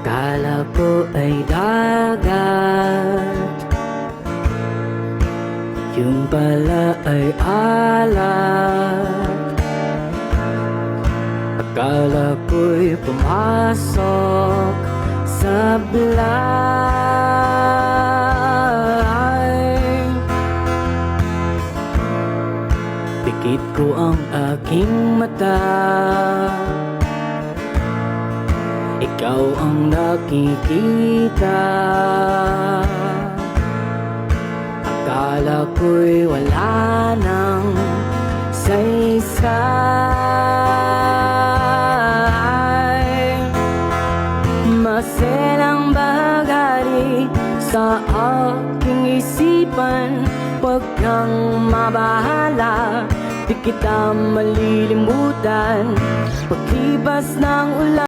Akala ko ay dagat. Yung pala ay alat Akala ko'y pumasok sa blind Pikit ko ang aking mata Ikaw ang nakikita. Akala ko'y wala nang saysay. Maselang bagari sa aking isipan. Huwag kang mabahala Di kita malilimutan. Paglibas ng ulan